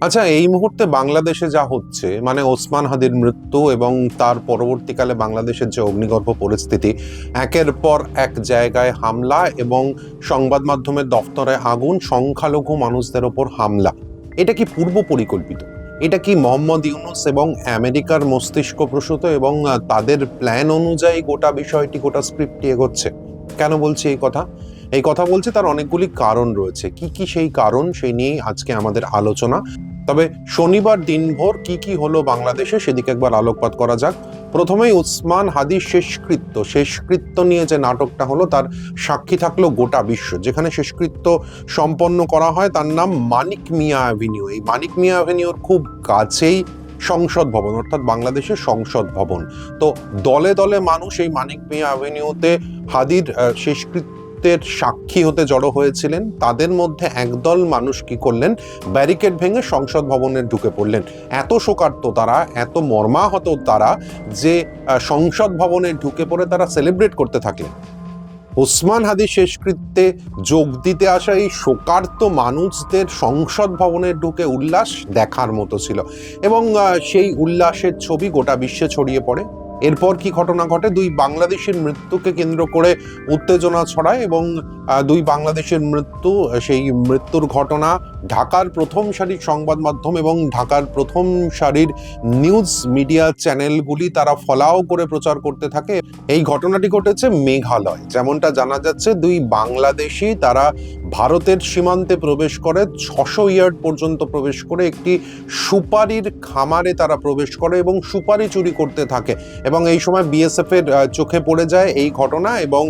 আচ্ছা এই মুহূর্তে বাংলাদেশে যা হচ্ছে মানে ওসমান হাদির মৃত্যু এবং তার পরবর্তীকালে বাংলাদেশের যে অগ্নিগর্ভ পরিস্থিতি, একের পর এক জায়গায় হামলা এবং সংবাদ মাধ্যমের দফতরে আগুন, সংখ্যালঘু মানুষদের ওপর হামলা। এটা কি পূর্ব পরিকল্পিত এটা কি মোহাম্মদ ইউনুস এবং আমেরিকার মস্তিষ্ক প্রসূত এবং তাদের প্ল্যান অনুযায়ী গোটা বিষয়টি, গোটা স্ক্রিপ্টটি এগোচ্ছে? কেন বলছি এই কথা? এই কথা বলছে তার অনেকগুলি কারণ রয়েছে। কি কি সেই কারণ, সেই নিয়েই আজকে আমাদের আলোচনা। তবে শনিবার দিনভর কি কি হলো বাংলাদেশে সেদিকে একবার আলোকপাত করা যাক। প্রথমেই উসমান হাদির শেষকৃত্য। শেষকৃত্য নিয়ে যে নাটকটা হলো তার সাক্ষী থাকল গোটা বিশ্ব। যেখানে শেষকৃত্য সম্পন্ন করা হয় তার নাম মানিক মিয়া অ্যাভিনিউ। এই মানিক মিয়া অ্যাভিনিউর খুব কাছেই সংসদ ভবন অর্থাৎ বাংলাদেশের সংসদ ভবন। তো দলে দলে মানুষ এই মানিক মিয়া অ্যাভিনিউতে হাদির আহ, শেষকৃত্যের সাক্ষী হতে জড়ো হয়েছিলেন। তাদের মধ্যে একদল মানুষ কি করলেন? ব্যারিকেড ভেঙে সংসদ ভবনে ঢুকে পড়লেন। এত শোকার্ত তারা, এত মর্মাহত তারা যে সংসদ ভবনে ঢুকে পড়ে তারা সেলিব্রেট করতে থাকলেন। ওসমান হাদি শেষকৃত্যে যোগ দিতে আসা এই শোকার্ত মানুষদের সংসদ ভবনে ঢুকে উল্লাস দেখার মতো ছিল। এবং সেই উল্লাসের ছবি গোটা বিশ্বে ছড়িয়ে পড়ে। এরপর কি ঘটনা ঘটে? দুই বাংলাদেশের মৃত্যুকে কেন্দ্র করে উত্তেজনা ছড়ায় এবং দুই বাংলাদেশের মৃত্যু, সেই মৃত্যুর ঘটনা ঢাকার প্রথম সারির সংবাদ মাধ্যম এবং ঢাকার প্রথম সারির নিউজ মিডিয়া চ্যানেলগুলি তারা ফলাও করে প্রচার করতে থাকে। এই ঘটনাটি ঘটেছে মেঘালয়। যেমনটা জানা যাচ্ছে, দুই বাংলাদেশি তারা ভারতের সীমান্তে প্রবেশ করে, ছশো ইয়ার্ড পর্যন্ত প্রবেশ করে একটি সুপারির খামারে তারা প্রবেশ করে এবং সুপারি চুরি করতে থাকে। এবং এই সময় বিএসএফ এর চোখে পড়ে যায় এই ঘটনা এবং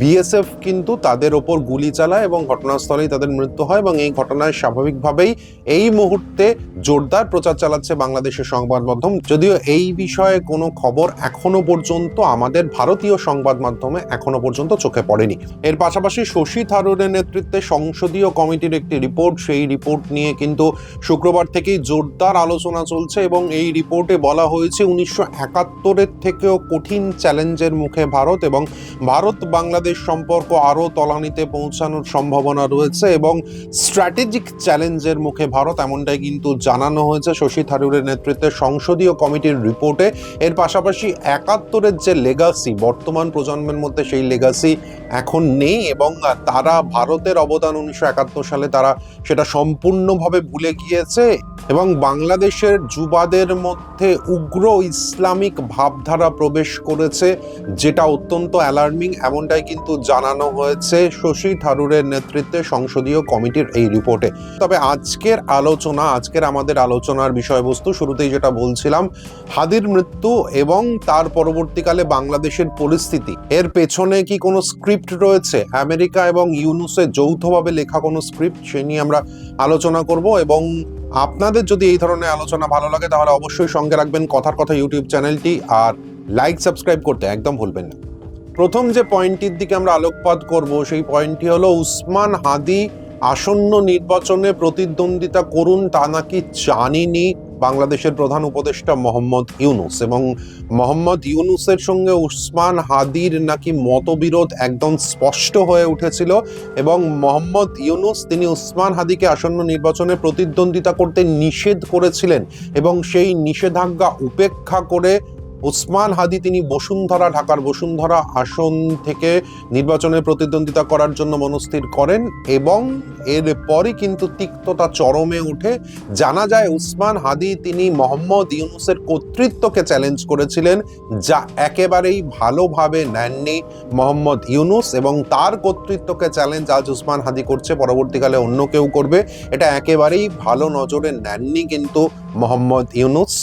বিএসএফ কিন্তু তাদের ওপর গুলি চালায় এবং ঘটনাস্থলেই তাদের মৃত্যু হয় এবং এই ঘটনায় স্বাভাবিকভাবেই এই মুহূর্তে জোরদার প্রচার চালাচ্ছে বাংলাদেশের সংবাদ মাধ্যম। যদিও এই বিষয়ে কোনো খবর এখনও পর্যন্ত আমাদের ভারতীয় সংবাদ মাধ্যমে এখনও পর্যন্ত চোখে পড়েনি। এর পাশাপাশি শশী থারুরের নেতৃত্বে সংসদীয় কমিটির একটি রিপোর্ট, সেই রিপোর্ট নিয়ে কিন্তু শুক্রবার থেকেই জোরদার আলোচনা চলছে এবং এই রিপোর্টে বলা হয়েছে উনিশশো একাত্তরের থেকেও কঠিন চ্যালেঞ্জের মুখে ভারত এবং ভারত বাংলাদেশ সম্পর্ক আরও তলানিতে পৌঁছানোর সম্ভাবনা রয়েছে এবং স্ট্র্যাটেজিক চ্যালেঞ্জের মুখে ভারত এমনটাই কিন্তু জানানো হয়েছে শশী থারুরের নেতৃত্বে সংসদীয় কমিটির রিপোর্টে। এর পাশাপাশি একাত্তরের যে লেগাসি বর্তমান প্রজন্মের মধ্যে সেই লেগাসি এখন নেই এবং তারা ভারতের অবদান উনিশশো একাত্তর সালে তারা সেটা সম্পূর্ণভাবে ভুলে গিয়েছে এবং বাংলাদেশের যুবাদের মধ্যে উগ্র ইসলামিক ভাবধারা প্রবেশ করেছে, যেটা অত্যন্ত অ্যালার্মিং এমনটাই কিন্তু জানানো হয়েছে শশী থারুরের নেতৃত্বে সংসদীয় কমিটির এই রিপোর্টে তবে আজকের আলোচনা, আজকের আমাদের আলোচনার বিষয়বস্তু, শুরুতেই যেটা বলছিলাম, হাদির মৃত্যু এবং তার পরবর্তীকালে বাংলাদেশের পরিস্থিতি। এর পেছনে কি কোনো স্ক্রিপ্ট রয়েছে? আমেরিকা এবং ইউনুসে যৌথভাবে লেখা কোনো স্ক্রিপ্ট সে নিয়ে আমরা আলোচনা করব এবং আপনাদের যদি এই ধরনের আলোচনা ভালো লাগে, তাহলে অবশ্যই সঙ্গে রাখবেন কথার কথা ইউটিউব চ্যানেলটি আর লাইক সাবস্ক্রাইব করতে একদম ভুলবেন না। প্রথম যে পয়েন্টটির দিকে আমরা আলোকপাত করব, সেই পয়েন্টটি হলো উসমান হাদি আসন্ন নির্বাচনে প্রতিদ্বন্দ্বিতা করুন তা নাকি জানিনি? বাংলাদেশের প্রধান উপদেষ্টা মোহাম্মদ ইউনুস এবং মোহাম্মদ ইউনুসের সঙ্গে উসমান হাদির নাকি মতবিরোধ একদম স্পষ্ট হয়ে উঠেছিল এবং মোহাম্মদ ইউনুস, তিনি উসমান হাদিকে আসন্ন নির্বাচনে প্রতিদ্বন্দ্বিতা করতে নিষেধ করেছিলেন এবং সেই নিষেধাজ্ঞা উপেক্ষা করে উসমান হাদি, তিনি বসুন্ধরা, ঢাকার বসুন্ধরা আসন থেকে নির্বাচনে প্রতিদ্বন্দ্বিতা করার জন্য মনস্থির করেন এবং এরপরই কিন্তু তিক্ততা চরমে উঠে জানা যায় উসমান হাদি, তিনি মোহাম্মদ ইউনুসের কর্তৃত্বকে চ্যালেঞ্জ করেছিলেন, যা একেবারেই ভালোভাবে নেননি মোহাম্মদ ইউনুস এবং তার কর্তৃত্বকে চ্যালেঞ্জ আজ উসমান হাদি করছে, পরবর্তীকালে অন্য কেউ করবে। এটা একেবারেই ভালো নজরে নেননি কিন্তু মোহাম্মদ ইউনুস।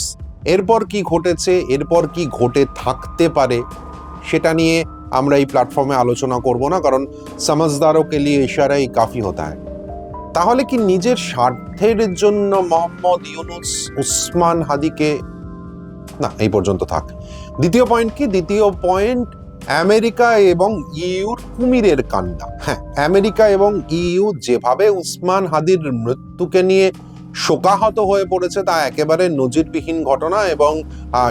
এরপর কি ঘটেছে, এরপর কি ঘটে থাকতে পারে, সেটা নিয়ে আমরা এই প্ল্যাটফর্মে আলোচনা করব না, কারণ সমজদারও কে লিয়ে ইশারাই কাফি হতা হয় তাহলে কি নিজের স্বার্থের জন্য মোহাম্মদ ইউনুস উসমান হাদিকে, না, এই পর্যন্ত থাক। দ্বিতীয় পয়েন্ট কি? দ্বিতীয় পয়েন্ট আমেরিকা এবং ইউর কুমিরের কান্না। হ্যাঁ আমেরিকা এবং ইউ যেভাবে উসমান হাদির মৃত্যুকে নিয়ে শোকাহত হয়ে পড়েছে তা একেবারে নজিরবিহীন ঘটনা এবং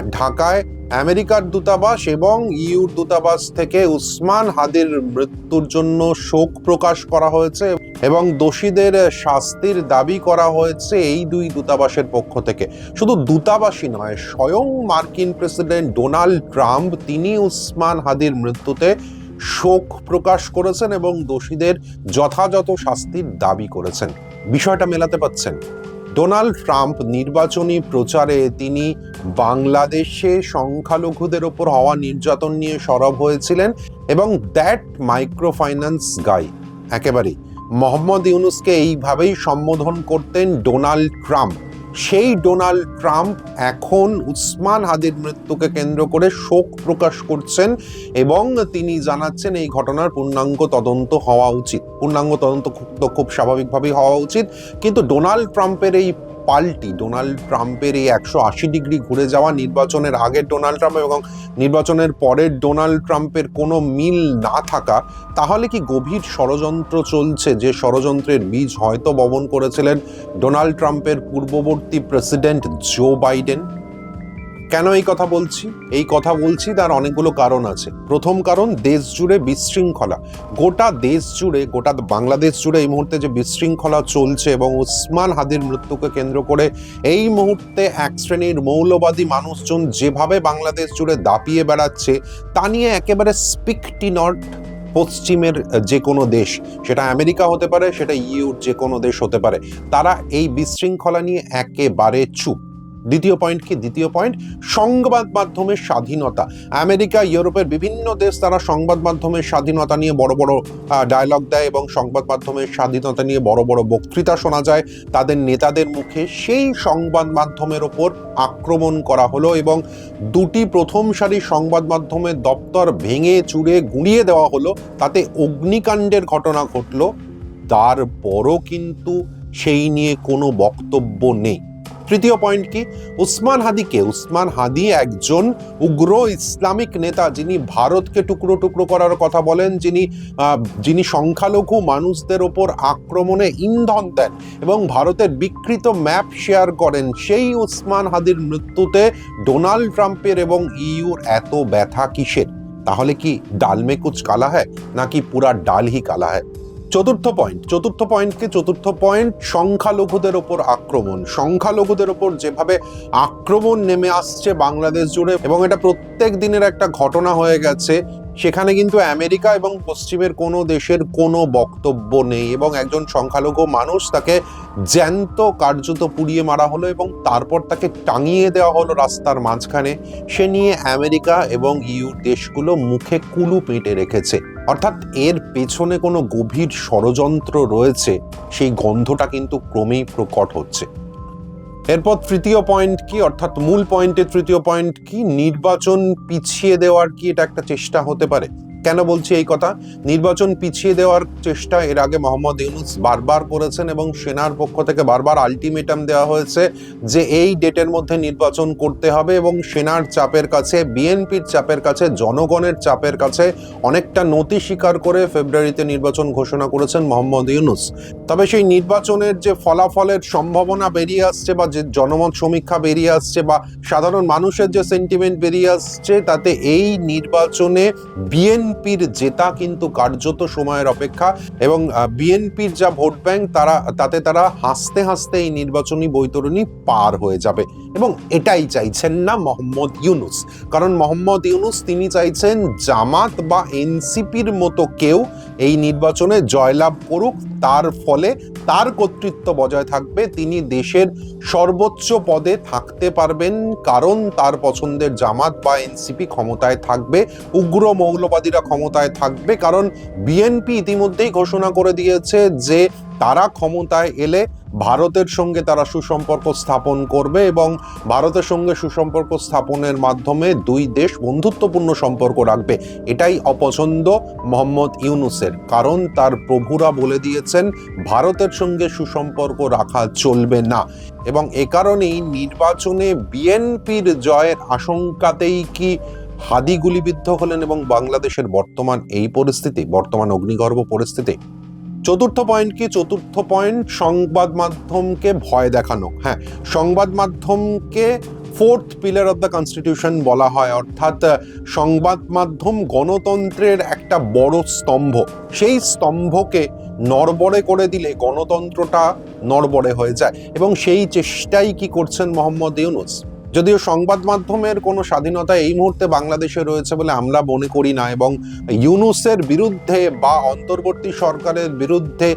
ঢাকায় আমেরিকার দূতাবাস এবং ইউর দূতাবাস থেকে উসমান হাদির মৃত্যুর জন্য শোক প্রকাশ করা হয়েছে এবং দোষীদের শাস্তির দাবি করা হয়েছে এই দুই দূতাবাসের পক্ষ থেকে। শুধু দূতাবাসই নয়, স্বয়ং মার্কিন প্রেসিডেন্ট ডোনাল্ড ট্রাম্প তিনি উসমান হাদির মৃত্যুতে শোক প্রকাশ করেছেন এবং দোষীদের যথাযথ শাস্তির দাবি করেছেন। বিষয়টা মেলাতে পাচ্ছেন। ডোনাল্ড ট্রাম্প নির্বাচনী প্রচারে তিনি বাংলাদেশে সংখ্যালঘুদের ওপর হওয়া নির্যাতন নিয়ে সরব হয়েছিলেন এবং দ্যাট মাইক্রো ফাইন্যান্স গাই। একেবারেই। মোহাম্মদ ইউনুসকে এইভাবেই সম্বোধন করতেন ডোনাল্ড ট্রাম্প। সেই ডোনাল্ড ট্রাম্প এখন উসমান হাদির মৃত্যুকে কেন্দ্র করে শোক প্রকাশ করছেন এবং তিনি জানাচ্ছেন এই ঘটনার পূর্ণাঙ্গ তদন্ত হওয়া উচিত। পূর্ণাঙ্গ তদন্ত খুব- তো খুব স্বাভাবিকভাবেই হওয়া উচিত। কিন্তু ডোনাল্ড ট্রাম্পের এই পাল্টি। ডোনাল্ড ট্রাম্পের এই একশো আশি ডিগ্রি ঘুরে যাওয়া নির্বাচনের আগে ডোনাল্ড ট্রাম্প এবং নির্বাচনের পরের ডোনাল্ড ট্রাম্পের কোনো মিল না থাকা, তাহলে কি গভীর ষড়যন্ত্র চলছে? যে ষড়যন্ত্রের বীজ হয়তো বপন করেছিলেন ডোনাল্ড ট্রাম্পের পূর্ববর্তী প্রেসিডেন্ট জো বাইডেন। কেন এই কথা বলছি? এই কথা বলছি তার অনেকগুলো কারণ আছে। প্রথম কারণ, দেশ জুড়ে বিশৃঙ্খলা। গোটা দেশ জুড়ে, গোটা বাংলাদেশ জুড়ে এই মুহূর্তে যে বিশৃঙ্খলা চলছে এবং উসমান হাদির মৃত্যুকে কেন্দ্র করে এই মুহূর্তে এক শ্রেণির মৌলবাদী মানুষজন যেভাবে বাংলাদেশ জুড়ে দাপিয়ে বেড়াচ্ছে, তা নিয়ে একেবারে স্পিকটি নট পশ্চিমের যে কোনো দেশ, সেটা আমেরিকা হতে পারে, সেটা ইউর যে কোনো দেশ হতে পারে, তারা এই বিশৃঙ্খলা নিয়ে একেবারে চুপ। দ্বিতীয় পয়েন্ট কি? দ্বিতীয় পয়েন্ট সংবাদ মাধ্যমের স্বাধীনতা। আমেরিকা, ইউরোপের বিভিন্ন দেশ তারা সংবাদ মাধ্যমের স্বাধীনতা নিয়ে বড় বড় ডায়লগ দেয় এবং সংবাদ মাধ্যমের স্বাধীনতা নিয়ে বড় বড় বক্তৃতা শোনা যায়। তাদের নেতাদের মুখে সেই সংবাদ মাধ্যমের ওপর আক্রমণ করা হলো এবং দুটি প্রথম সারি সংবাদ মাধ্যমের দপ্তর ভেঙে চুড়ে গুঁড়িয়ে দেওয়া হলো। তাতে অগ্নিকাণ্ডের ঘটনা ঘটলো। তারপরও কিন্তু সেই নিয়ে কোনো বক্তব্য নেই। তৃতীয় পয়েন্ট কি? উসমান হাদিকে, উসমান হাদি একজন উগ্র ইসলামিক নেতা যিনি ভারতকে টুকরো টুকরো করার কথা বলেন, যিনি যিনি সংখ্যালঘু মানুষদের ওপর আক্রমণে ইন্ধন দেন এবং ভারতের বিকৃত ম্যাপ শেয়ার করেন, সেই উসমান হাদির মৃত্যুতে ডোনাল্ড ট্রাম্পের এবং ইউর এত ব্যথা কিসের? তাহলে কি ডাল মে কুচ কালা হ্যায় নাকি পুরা ডাল হি কালা হ্যায়? চতুর্থ পয়েন্ট চতুর্থ পয়েন্টকে চতুর্থ পয়েন্ট সংখ্যালঘুদের ওপর আক্রমণ। সংখ্যালঘুদের ওপর যেভাবে আক্রমণ নেমে আসছে বাংলাদেশ জুড়ে, এবং এটা প্রত্যেক দিনের একটা ঘটনা হয়ে গেছে সেখানে কিন্তু আমেরিকা এবং পশ্চিমের কোনো দেশের কোনো বক্তব্য নেই এবং একজন সংখ্যালঘু মানুষ তাকে জ্যান্ত কার্যত পুড়িয়ে মারা হলো এবং তারপর তাকে টাঙিয়ে দেওয়া হলো রাস্তার মাঝখানে। সে নিয়ে আমেরিকা এবং ইউ দেশগুলো মুখে কুলু পেটে রেখেছে। অর্থাৎ এর পেছনে কোনো গভীর ষড়যন্ত্র রয়েছে। সেই গন্ধটা কিন্তু ক্রমেই প্রকট হচ্ছে। এরপর তৃতীয় পয়েন্ট কি? অর্থাৎ মূল পয়েন্টে তৃতীয় পয়েন্ট কি? নির্বাচন পিছিয়ে দেওয়ার কি এটা একটা চেষ্টা হতে পারে? কেন বলছি এই কথা? নির্বাচন পিছিয়ে দেওয়ার চেষ্টা এর আগে মোহাম্মদ ইউনুস বারবার করেছেন এবং সেনার পক্ষ থেকে বারবার আলটিমেটাম দেওয়া হয়েছে যে এই ডেটের মধ্যে নির্বাচন করতে হবে এবং সেনার চাপের কাছে, বিএনপির চাপের কাছে, জনগণের চাপের কাছে অনেকটা নতি স্বীকার করে ফেব্রুয়ারিতে নির্বাচন ঘোষণা করেছেন মোহাম্মদ ইউনুস। তবে সেই নির্বাচনের যে ফলাফলের সম্ভাবনা বেরিয়ে আসছে বা যে জনমত সমীক্ষা বেরিয়ে আসছে বা সাধারণ মানুষের যে সেন্টিমেন্ট বেরিয়ে আসছে, তাতে এই নির্বাচনে বিএনপির জেতা কিন্তু কার্যত সময়ের অপেক্ষা এবং বিএনপির যা ভোট ব্যাংক তারা, তাতে তারা হাসতে হাসতে এই নির্বাচনী বৈতরণী পার হয়ে যাবে এবং এটাই চাইছেন না মোহাম্মদ ইউনুস। কারণ মোহাম্মদ ইউনুস তিনি চাইছেন জামাত বা এনসিপির মতো কেউ এই নির্বাচনে জয়লাভ করুক, তার ফলে তার কর্তৃত্ব বজায় থাকবে, তিনি দেশের সর্বোচ্চ পদে থাকতে পারবেন, কারণ তার পছন্দের জামাত বা এনসিপি ক্ষমতায় থাকবে, উগ্র মৌলবাদীরা ক্ষমতায় থাকবে, কারণ বিএনপি ইতিমধ্যেই ঘোষণা করে দিয়েছে যে তারা ক্ষমতায় এলে ভারতের সঙ্গে তারা সুসম্পর্ক স্থাপন করবে এবং ভারতের সঙ্গে সুসম্পর্ক স্থাপনের মাধ্যমে দুই দেশ বন্ধুত্বপূর্ণ সম্পর্ক রাখবে। এটাই অপছন্দ মোহাম্মদ ইউনুসের, কারণ তার প্রভুরা বলে দিয়েছেন, ভারতের সঙ্গে সুসম্পর্ক রাখা চলবে না। এবং এ কারণেই নির্বাচনে বিএনপির জয়ের আশঙ্কাতেই কি হাদি গুলিবিদ্ধ হলেন এবং বাংলাদেশের বর্তমান এই পরিস্থিতি, বর্তমান অগ্নিগর্ভ পরিস্থিতি। চতুর্থ পয়েন্ট কি? চতুর্থ পয়েন্ট সংবাদ মাধ্যমকে ভয় দেখানো। হ্যাঁ সংবাদ মাধ্যমকে fourth pillar of the constitution বলা হয়। অর্থাৎ সংবাদ মাধ্যম গণতন্ত্রের একটা বড় স্তম্ভ। সেই স্তম্ভকে নড়বড়ে করে দিলে গণতন্ত্রটা নড়বড়ে হয়ে যায়। এবং সেই চেষ্টাই কি করছেন মোহাম্মদ ইউনুস? যদিও সংবাদ মাধ্যমের কোনো স্বাধীনতা এই মুহূর্তে বাংলাদেশে রয়েছে বলে আমরা মনে করি না, এবং ইউনুসের বিরুদ্ধে বা অন্তর্বর্তী সরকারের বিরুদ্ধে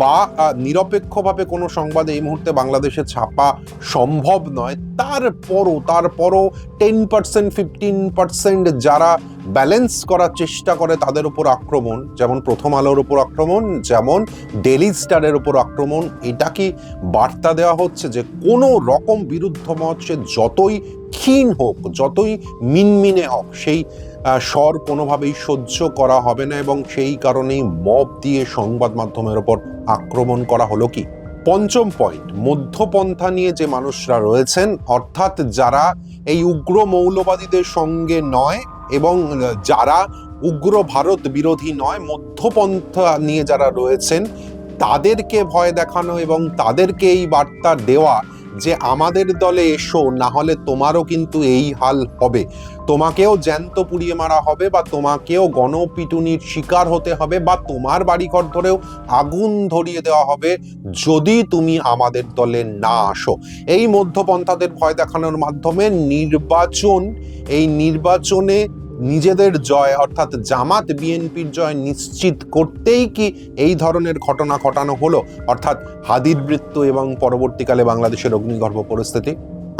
বা নিরপেক্ষভাবে কোনো সংবাদ এই মুহূর্তে বাংলাদেশে ছাপা সম্ভব নয়। তারপরও তারপরও টেন পার্সেন্ট ফিফটিন পার্সেন্ট যারা ব্যালেন্স করার চেষ্টা করে তাদের উপর আক্রমণ, যেমন প্রথম আলোর উপর আক্রমণ, যেমন ডেলি স্টারের উপর আক্রমণ, এটা কি বার্তা দেওয়া হচ্ছে যে কোনো রকম বিরুদ্ধ মত সে যতই ক্ষীণ হোক, যতই মিনমিনে হোক, সেই স্বর কোনোভাবেই সহ্য করা হবে না এবং সেই কারণেই মব দিয়ে সংবাদ মাধ্যমের ওপর আক্রমণ করা হলো কি? পঞ্চম পয়েন্ট মধ্যপন্থা নিয়ে যে মানুষরা রয়েছেন, অর্থাৎ যারা এই উগ্র মৌলবাদীদের সঙ্গে নয় এবং যারা উগ্র ভারত বিরোধী নয়, মধ্যপন্থা নিয়ে যারা রয়েছেন, তাদেরকে ভয় দেখানো এবং তাদেরকে এই বার্তা দেওয়া যে আমাদের দলে এসো না হলে তোমারও কিন্তু এই হাল হবে। তোমাকেও জ্যান্ত পুড়িয়ে মারা হবে বা তোমাকেও গণপিটুনির শিকার হতে হবে বা তোমার বাড়িঘর ধরেও আগুন ধরিয়ে দেওয়া হবে যদি তুমি আমাদের দলে না আসো। এই মধ্যপন্থাদের ভয় দেখানোর মাধ্যমে নির্বাচন, এই নির্বাচনে নিজেদের জয়, অর্থাৎ জামাত বিএনপির জয় নিশ্চিত করতেই কি এই ধরনের ঘটনা ঘটানো হলো? অর্থাৎ হাদির মৃত্যু এবং পরবর্তীকালে বাংলাদেশের অগ্নিগর্ভ পরিস্থিতি?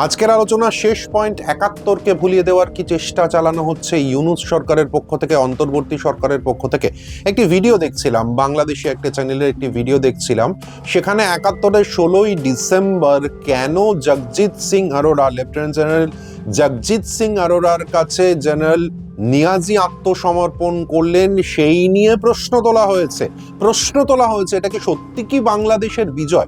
আজকের আলোচনা শেষ পয়েন্ট একাত্তরকে ভুলিয়ে দেওয়ার কি চেষ্টা চালানো হচ্ছে? ইউনুস সরকারের পক্ষ থেকে, অন্তর্বর্তী সরকারের পক্ষ থেকে? একটি ভিডিও দেখছিলাম, বাংলাদেশি একটা চ্যানেলের একটি ভিডিও দেখছিলাম, সেখানে একাত্তরের ষোলোই ডিসেম্বর কেন জগজিৎ সিং আরোরা লেফটেন্যান্ট জেনারেল জগজিৎ সিং আরোরার কাছে জেনারেল নিয়াজি আত্মসমর্পণ করলেন, সেই নিয়ে প্রশ্ন তোলা হয়েছে। প্রশ্ন তোলা হয়েছে, এটা কি সত্যি কি বাংলাদেশের বিজয়?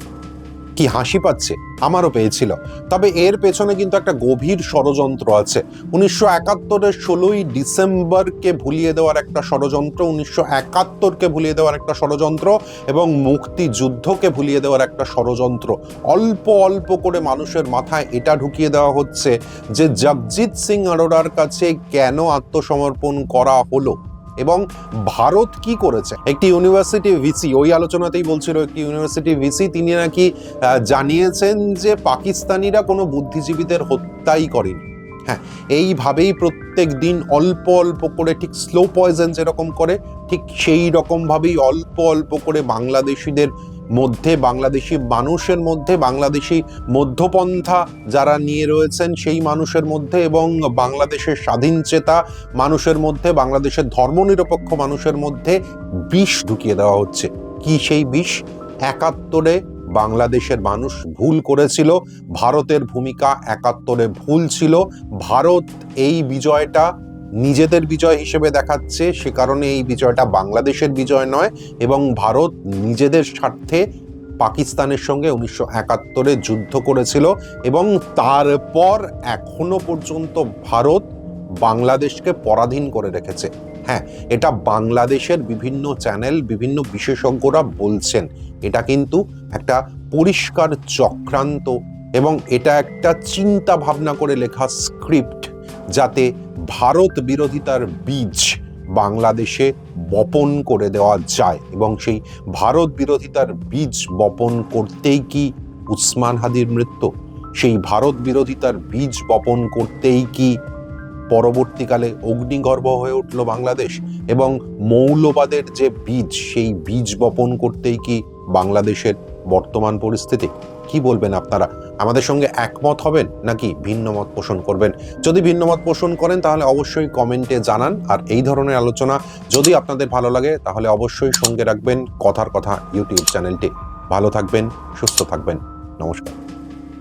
কি হাসি পাচ্ছে, আমারও পেয়েছিল। তবে এর পেছনে কিন্তু একটা গভীর ষড়যন্ত্র আছে। উনিশশো একাত্তরের ষোলোই ডিসেম্বরকে ভুলিয়ে দেওয়ার একটা ষড়যন্ত্র, উনিশশো একাত্তরকে ভুলিয়ে দেওয়ার একটা ষড়যন্ত্র এবং মুক্তিযুদ্ধকে ভুলিয়ে দেওয়ার একটা ষড়যন্ত্র। অল্প অল্প করে মানুষের মাথায় এটা ঢুকিয়ে দেওয়া হচ্ছে যে, জগজিৎ সিং আরোরার কাছে কেন আত্মসমর্পণ করা হলো? এবং ভারত কি করেছে? একটি ইউনিভার্সিটি ভিসি, ওই আলোচনাতেই বলছিল একটি ইউনিভার্সিটি ভিসি, তিনি নাকি জানিয়েছেন যে পাকিস্তানিরা কোনো বুদ্ধিজীবীদের হত্যাই করেনি। হ্যাঁ এইভাবেই প্রত্যেক দিন অল্প অল্প করে, ঠিক স্লো পয়জন যেরকম করে, ঠিক সেই রকমভাবেই অল্প অল্প করে বাংলাদেশিদের মধ্যে বাংলাদেশি মানুষের মধ্যে, বাংলাদেশি মধ্যপন্থা যারা নিয়ে রয়েছেন সেই মানুষের মধ্যে এবং বাংলাদেশের স্বাধীন চেতা মানুষের মধ্যে, বাংলাদেশের ধর্মনিরপেক্ষ মানুষের মধ্যে বিষ ঢুকিয়ে দেওয়া হচ্ছে। কি সেই বিষ? একাত্তরে বাংলাদেশের মানুষ ভুল করেছিল, ভারতের ভূমিকা একাত্তরে ভুল ছিল, ভারত এই বিজয়টা নিজেদের বিজয় হিসেবে দেখাচ্ছে, সে কারণে এই বিজয়টা বাংলাদেশের বিজয় নয় এবং ভারত নিজেদের স্বার্থে পাকিস্তানের সঙ্গে উনিশশো একাত্তরে যুদ্ধ করেছিল এবং তারপর এখনও পর্যন্ত ভারত বাংলাদেশকে পরাধীন করে রেখেছে। হ্যাঁ এটা বাংলাদেশের বিভিন্ন চ্যানেল, বিভিন্ন বিশেষজ্ঞরা বলছেন। এটা কিন্তু একটা পরিষ্কার চক্রান্ত এবং এটা একটা চিন্তা ভাবনা করে লেখা স্ক্রিপ্ট যাতে ভারত বিরোধিতার বীজ বাংলাদেশে বপন করে দেওয়া যায় এবং সেই ভারত বিরোধিতার বীজ বপন করতেই কি উসমান হাদির মৃত্যু? সেই ভারত বিরোধিতার বীজ বপন করতেই কি পরবর্তীকালে অগ্নিগর্ভ হয়ে উঠল বাংলাদেশ? এবং মৌলবাদের যে বীজ, সেই বীজ বপন করতেই কি বাংলাদেশের বর্তমান পরিস্থিতি? কি বলবেন আপনারা? আমাদের সঙ্গে একমত হবেন নাকি ভিন্ন মত পোষণ করবেন? যদি ভিন্ন মত পোষণ করেন, তাহলে অবশ্যই কমেন্টে জানান। আর এই ধরনের আলোচনা যদি আপনাদের ভালো লাগে, তাহলে অবশ্যই সঙ্গে রাখবেন কথার কথা ইউটিউব চ্যানেলটি। ভালো থাকবেন, সুস্থ থাকবেন। নমস্কার।